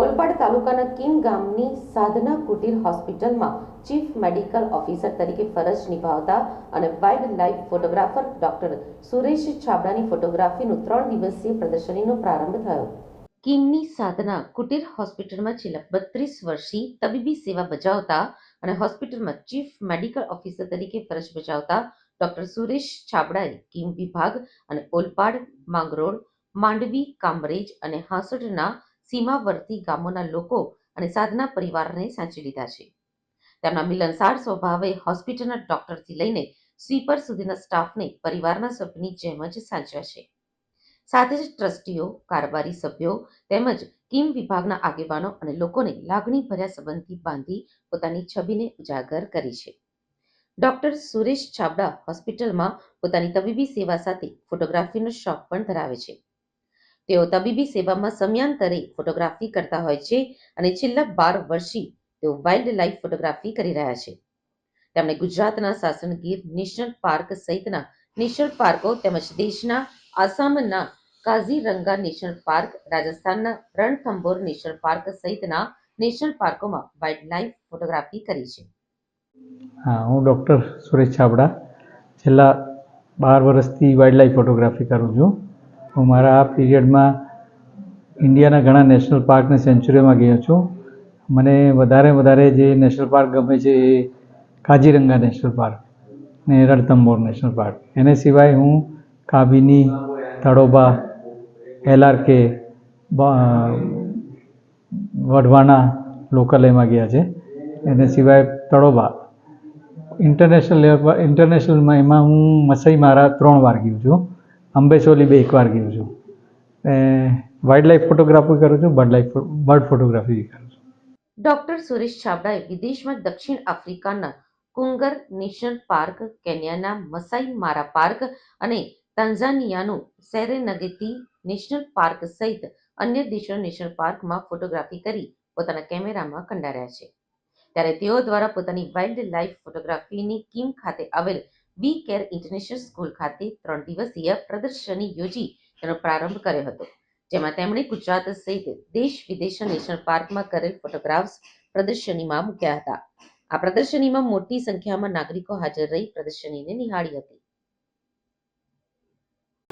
ઓલપાડ તાલુકાના કિમ ગામની સાધના કુટીર હોસ્પિટલમાં ચીફ મેડિકલ ઓફિસર તરીકે ફરજ નિભાવતા અને wildlife photographer doctor Suresh છાબડાની ફોટોગ્રાફીનું ત્રણ દિવસીય પ્રદર્શનીનો પ્રારંભ થયો. કિમની સાધના કુટીર હોસ્પિટલમાં છેલ્લા બત્રીસ વર્ષથી તબીબી સેવા બજાવતા અને હોસ્પિટલમાં ચીફ મેડિકલ ઓફિસર તરીકે ફરજ બજાવતા ડોક્ટર સુરેશ છાબડાએ કિમ વિભાગ અને ઓલપાડ માંગરોળ, માંડવી, કામરેજ અને હાંસોટના સીમાવર્તી ગામોના લોકો અને સાધના પરિવારને સાંચી લીધા છે. તેમના મિલનસાર સ્વભાવે હોસ્પિટલના ડોક્ટરથી લઈને સ્વીપર સુધીના સ્ટાફને પરિવારના સભ્યની જેમ જ સાચવ્યા છે. સાથે જ ટ્રસ્ટીઓ, કારોબારી સભ્યો તેમજ કિમ વિભાગના આગેવાનો અને લોકોને લાગણીભર્યા સંબંધથી બાંધી પોતાની છબીને ઉજાગર કરી છે. ડોક્ટર સુરેશ છાબડા હોસ્પિટલમાં પોતાની તબીબી સેવા સાથે ફોટોગ્રાફીનો શોખ પણ ધરાવે છે. તેઓ તબીબી સેવામાં સમયાંતરે ફોટોગ્રાફી કરતા હોય છે અને છેલ્લા બાર વર્ષથી તેઓ વાઇલ્ડ લાઇફ ફોટોગ્રાફી કરી રહ્યા છે. તેમણે ગુજરાતના સાસણ ગીર નેશનલ પાર્ક સહિતના નેશનલ પાર્કો તેમજ દેશના આસામના કાઝીરંગા નેશનલ પાર્ક, રાજસ્થાનના રણથંભોર નેશનલ પાર્ક સહિતના નેશનલ પાર્કોમાં વાઇલ્ડ લાઇફ ફોટોગ્રાફી કરી છે. હા, હું ડૉક્ટર સુરેશ છાબડા છેલ્લા બાર વર્ષથી વાઇલ્ડ લાઇફ ફોટોગ્રાફી કરું છું. હું મારા આ પીરિયડમાં ઇન્ડિયાના ઘણા નેશનલ પાર્ક અને સેન્ચુરીમાં ગયો છું. મને વધારે વધારે જે નેશનલ પાર્ક ગમે છે એ કાજીરંગા નેશનલ પાર્ક ને રણથંભોર નેશનલ પાર્ક. એને સિવાય હું કાબિની તળોબા એલઆરકે વઢવાણા લોકલ એમાં ગયા છે. એને સિવાય તળોબા ઇન્ટરનેશનલ લેવલ પર, ઇન્ટરનેશનલમાં એમાં હું મસઈ મારા ત્રણ વાર ગયું છું. અંબેસોલી બે એકવાર ગયો છું. એ વાઇલ્ડ ફોટોગ્રાફી કરું છું બર્ડ લાઈફ બર્ડ ફોટોગ્રાફી કરું છું. ડોક્ટર સુરેશ છાબડાએ વિદેશમાં દક્ષિણ આફ્રિકાના કુંગર નેશનલ પાર્ક, કેન્યાના મસાઈ મારા પાર્ક અને તાન્ઝાનિયાનું સેરેનગેતી નેશનલ પાર્ક સહિત અન્ય દેશોના નેશનલ પાર્કમાં ફોટોગ્રાફી કરી પોતાના કેમેરામાં કંડાર્યા છે. ત્યારે તેઓ દ્વારા પોતાની વાઇલ્ડ લાઇફ ફોટોગ્રાફીની કિમ ખાતે આવેલ વી કેર ઇન્ટરનેશનલ સ્કૂલ ખાતે ત્રણ દિવસીય પ્રદર્શની યોજી તેનો પ્રારંભ કર્યો હતો, જેમાં તેમણે ગુજરાત સહિત દેશ વિદેશના નેશનલ પાર્કમાં કરેલ ફોટોગ્રાફ્સ પ્રદર્શનીમાં મૂક્યા હતા. આ પ્રદર્શનીમાં મોટી સંખ્યામાં નાગરિકો હાજર રહી પ્રદર્શનીને નિહાળી હતી.